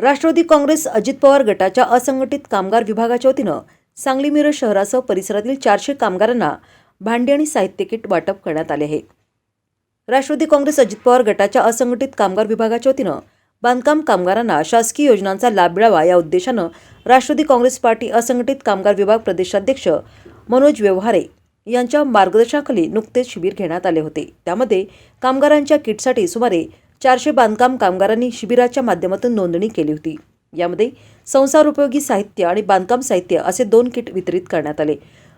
राष्ट्रवादी काँग्रेस अजित पवार गटाच्या असंघटित कामगार विभागाच्या वतीनं सांगली मिरज शहरासह परिसरातील चारशे कामगारांना भांडी आणि साहित्य किट वाटप करण्यात आले आहे. राष्ट्रवादी काँग्रेस अजित पवार गटाच्या असंघटित कामगार विभागाच्या वतीनं बांधकाम कामगारांना शासकीय योजनांचा लाभ मिळावा या उद्देशानं राष्ट्रवादी काँग्रेस पार्टी असंघटित कामगार विभाग प्रदेशाध्यक्ष मनोज व्यवहारे यांच्या मार्गदर्शनाखाली नुकतेच शिबिर घेण्यात आले होते. त्यामध्ये कामगारांच्या किटसाठी सुमारे चारशे बांधकाम कामगारांनी शिबिराच्या माध्यमातून नोंदणी केली होती. यामध्ये संसार उपयोगी साहित्य आणि बांधकाम साहित्य असे दोन किट वितरित करण्यात आले.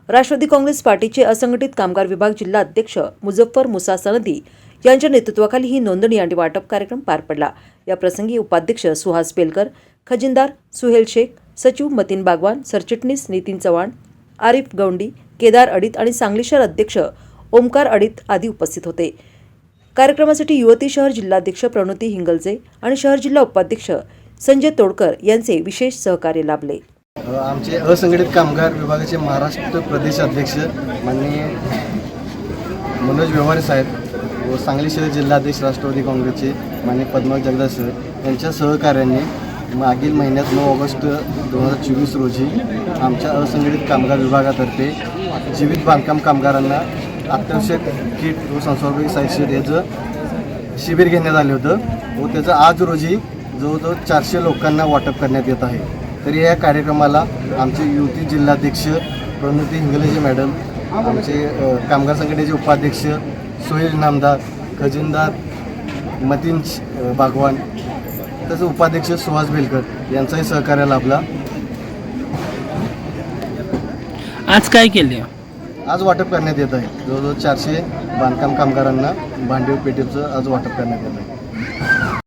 राष्ट्रवादी काँग्रेस पार्टीचे असंघटित कामगार विभाग जिल्हा अध्यक्ष मुझफ्फर मुसा सनदी यांच्या नेतृत्वाखाली ही नोंदणी आणि वाटप कार्यक्रम पार पडला. या प्रसंगी उपाध्यक्ष सुहास बेलकर खजिनदार सुहेल शेख सचिव मतीन बागवान सरचिटणीस नितीन चव्हाण आरिफ गौंडी केदार अडीत आणि सांगली शहर अध्यक्ष ओमकार अडीत आदी उपस्थित होते. कार्यक्रमासाठी युवती शहर जिल्हाध्यक्ष प्रणुती हिंगलजे आणि शहर जिल्हा उपाध्यक्ष संजय तोडकर यांचे विशेष सहकार्य लाभले. आमचे असंघटित कामगार विभागाचे महाराष्ट्र प्रदेश अध्यक्ष माननीय मनोज व्यवहारे साहेब व सांगली शहर जिल्हाध्यक्ष राष्ट्रवादी काँग्रेसचे माननीय पद्मा जगदास सर यांच्या सहकार्याने मागील महिन्यात नऊ ऑगस्ट दोन हजार चोवीस रोजी आमच्या असंघटित कामगार विभागातर्फे जीवित बांधकाम कामगारांना अत्यावश्यक किट व संसर्गिक साहित्य याचं शिबिर घेण्यात आले होतं. व त्याचं आज रोजी जवळजवळ चारशे लोकांना वाटप करण्यात येत आहे. तरी या कार्यक्रमाला आमचे युवती जिल्हाध्यक्ष प्रणती हिंगलेजी मॅडम आमचे कामगार संघटनेचे उपाध्यक्ष सोहेल नामदार खजिनदार मतीन बागवान तसंच उपाध्यक्ष सुहास बेलकर यांचाही सहकार्य लाभला. आज काय केले? आज वाटप करण्यात येत आहे. जवळजवळ चारशे बांधकाम कामगारांना भांडीव पेटीचं आज वाटप करण्यात येत आहे.